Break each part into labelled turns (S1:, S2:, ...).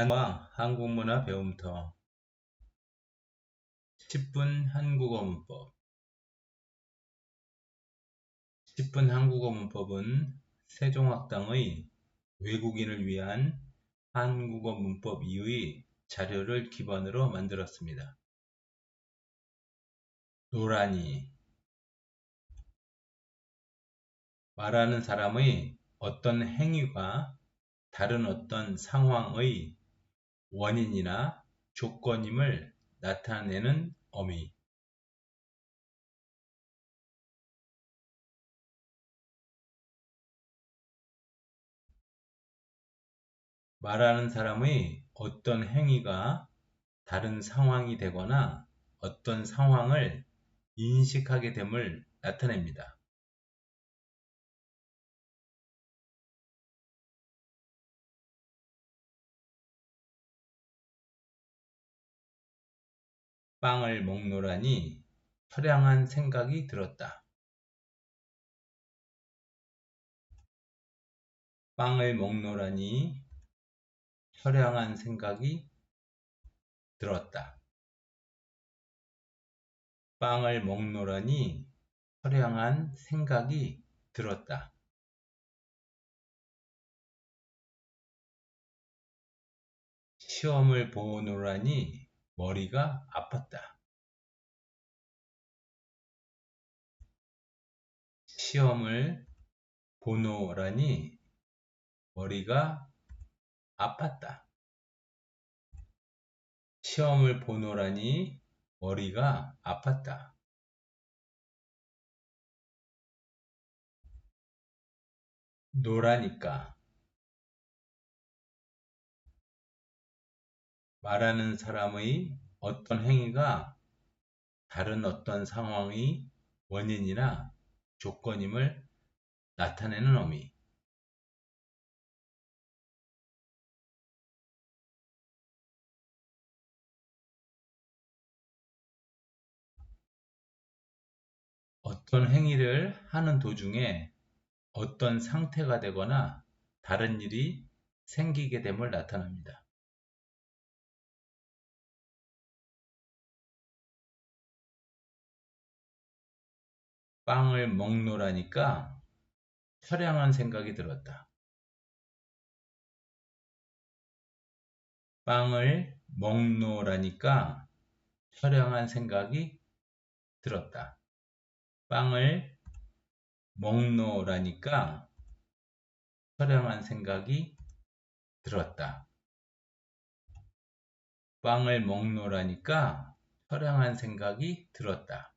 S1: 한과 한국문화 배움터. 10분 한국어 문법. 10분 한국어 문법은 세종학당의 외국인을 위한 한국어 문법 2의 자료를 기반으로 만들었습니다. 노란이. 말하는 사람의 어떤 행위가 다른 어떤 상황의 원인이나 조건임을 나타내는 어미 말하는 사람의 어떤 행위가 다른 상황이 되거나 어떤 상황을 인식하게 됨을 나타냅니다. 빵을 먹노라니 처량한 생각이 들었다. 빵을 먹노라니 처량한 생각이 들었다. 빵을 먹노라니 처량한 생각이 들었다. 시험을 보노라니 머리가 아팠다. 시험을 보노라니 머리가 아팠다. 시험을 보노라니 머리가 아팠다. 노라니까 말하는 사람의 어떤 행위가 다른 어떤 상황의 원인이나 조건임을 나타내는 의미 어떤 행위를 하는 도중에 어떤 상태가 되거나 다른 일이 생기게 됨을 나타납니다. 빵을 먹노라니까 처량한 생각이 들었다. 빵을 먹노라니까 처량한 생각이 들었다. 빵을 먹노라니까 처량한 생각이 들었다. 빵을 먹노라니까 처량한 생각이 들었다.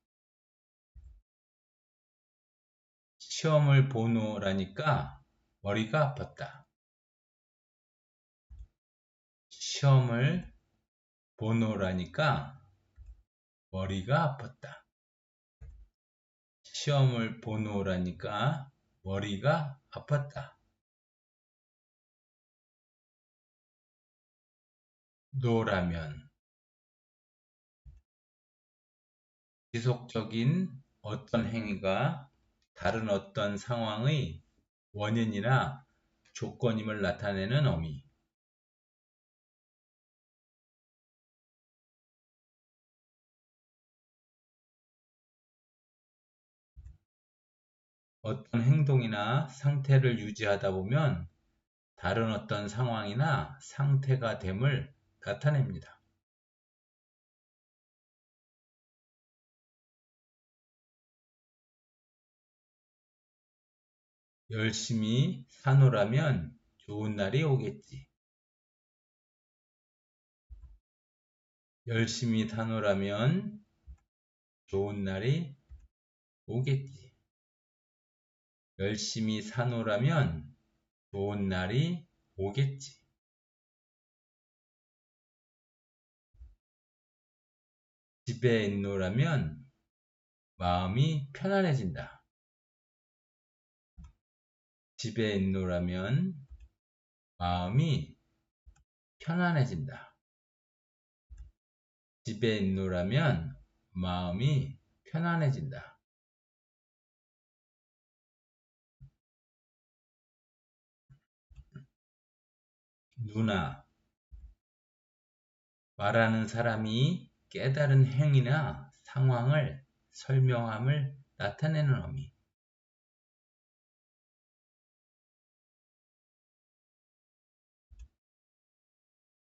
S1: 시험을 보노라니까 머리가 아팠다. 시험을 보노라니까 머리가 아팠다. 시험을 보노라니까 머리가 아팠다. 노라면 지속적인 어떤 행위가 다른 어떤 상황의 원인이나 조건임을 나타내는 어미 어떤 행동이나 상태를 유지하다 보면 다른 어떤 상황이나 상태가 됨을 나타냅니다. 열심히 사노라면 좋은 날이 오겠지. 열심히 사노라면 좋은 날이 오겠지. 열심히 사노라면 좋은 날이 오겠지. 집에 있노라면 마음이 편안해진다. 집에 있노라면 마음이 편안해진다. 집에 있노라면 마음이 편안해진다. 누나 말하는 사람이 깨달은 행위나 상황을 설명함을 나타내는 어미.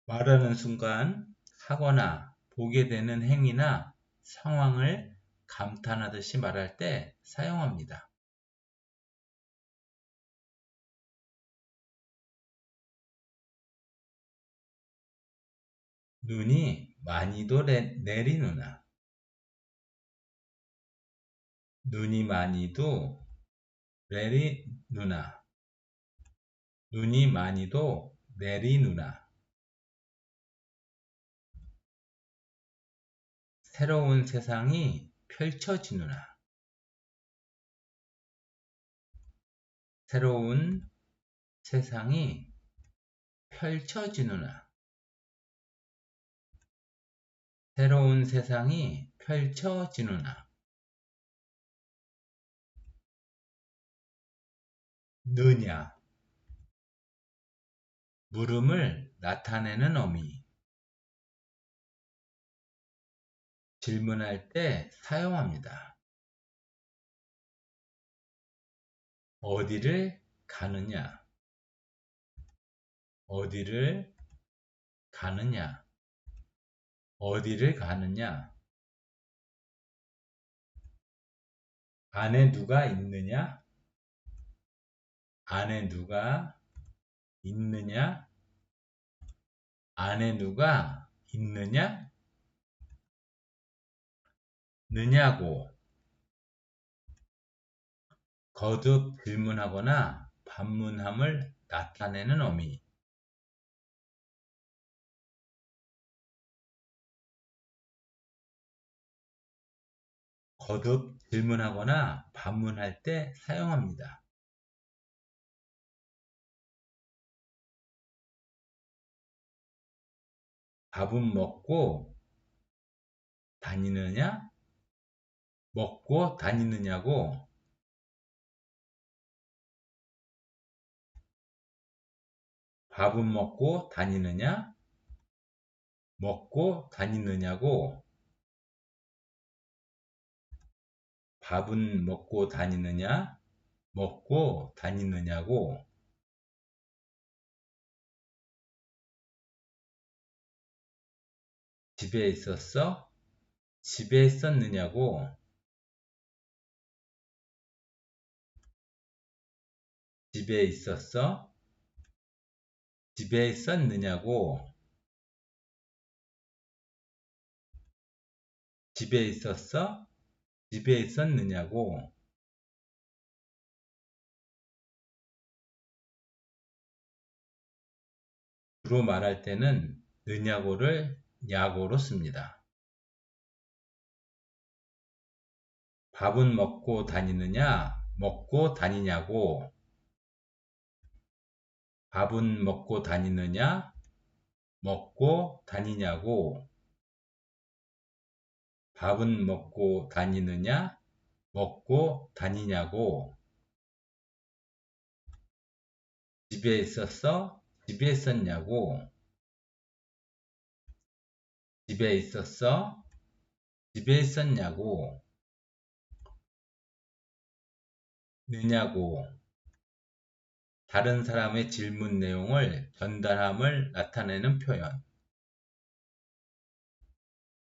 S1: 말하는 순간 하거나 보게 되는 행위나 상황을 감탄하듯이 말할 때 사용합니다. 눈이 많이도 내리누나. 눈이 많이도 내리누나. 눈이 많이도 내리누나. 새로운 세상이 펼쳐지누나. 새로운 세상이 펼쳐지누나. 새로운 세상이 펼쳐지누나. 느냐 물음을 나타내는 어미 질문할 때 사용합니다. 어디를 가느냐 어디를 가느냐 어디를 가느냐? 안에 누가 있느냐? 안에 누가 있느냐? 안에 누가 있느냐? 느냐고 거듭 질문하거나 반문함을 나타내는 어미 거듭 질문하거나 반문할 때 사용합니다. 밥은 먹고 다니느냐? 먹고 다니느냐고 밥은 먹고 다니느냐? 먹고 다니느냐고 밥은 먹고 다니느냐? 먹고 다니느냐고 집에 있었어? 집에 있었느냐고 집에 있었어? 집에 있었느냐고 집에 있었어? 집에 있었느냐고 주로 말할 때는 느냐고를 야고로 씁니다. 밥은 먹고 다니느냐? 먹고 다니냐고 밥은 먹고 다니느냐? 먹고 다니냐고 밥은 먹고 다니느냐? 먹고 다니냐고. 집에 있었어? 집에 있었냐고. 집에 있었어? 집에 있었냐고. 느냐고. 다른 사람의 질문 내용을 전달함을 나타내는 표현.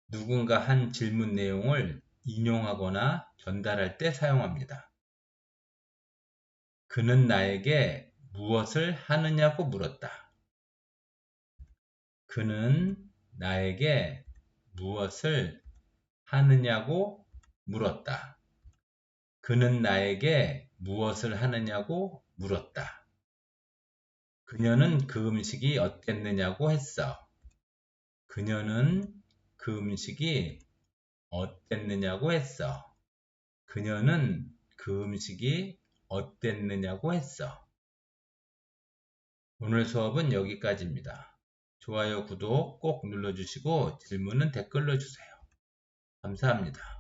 S1: 누군가 한 질문 내용을 인용하거나 전달할 때 사용합니다. 그는 나에게 무엇을 하느냐고 물었다. 그는 나에게 무엇을 하느냐고 물었다. 그는 나에게 무엇을 하느냐고 물었다. 그녀는 그 음식이 어땠느냐고 했어. 그녀는 그 음식이 어땠느냐고 했어. 그녀는 그 음식이 어땠느냐고 했어. 오늘 수업은 여기까지입니다. 좋아요, 구독 꼭 눌러주시고 질문은 댓글로 주세요. 감사합니다.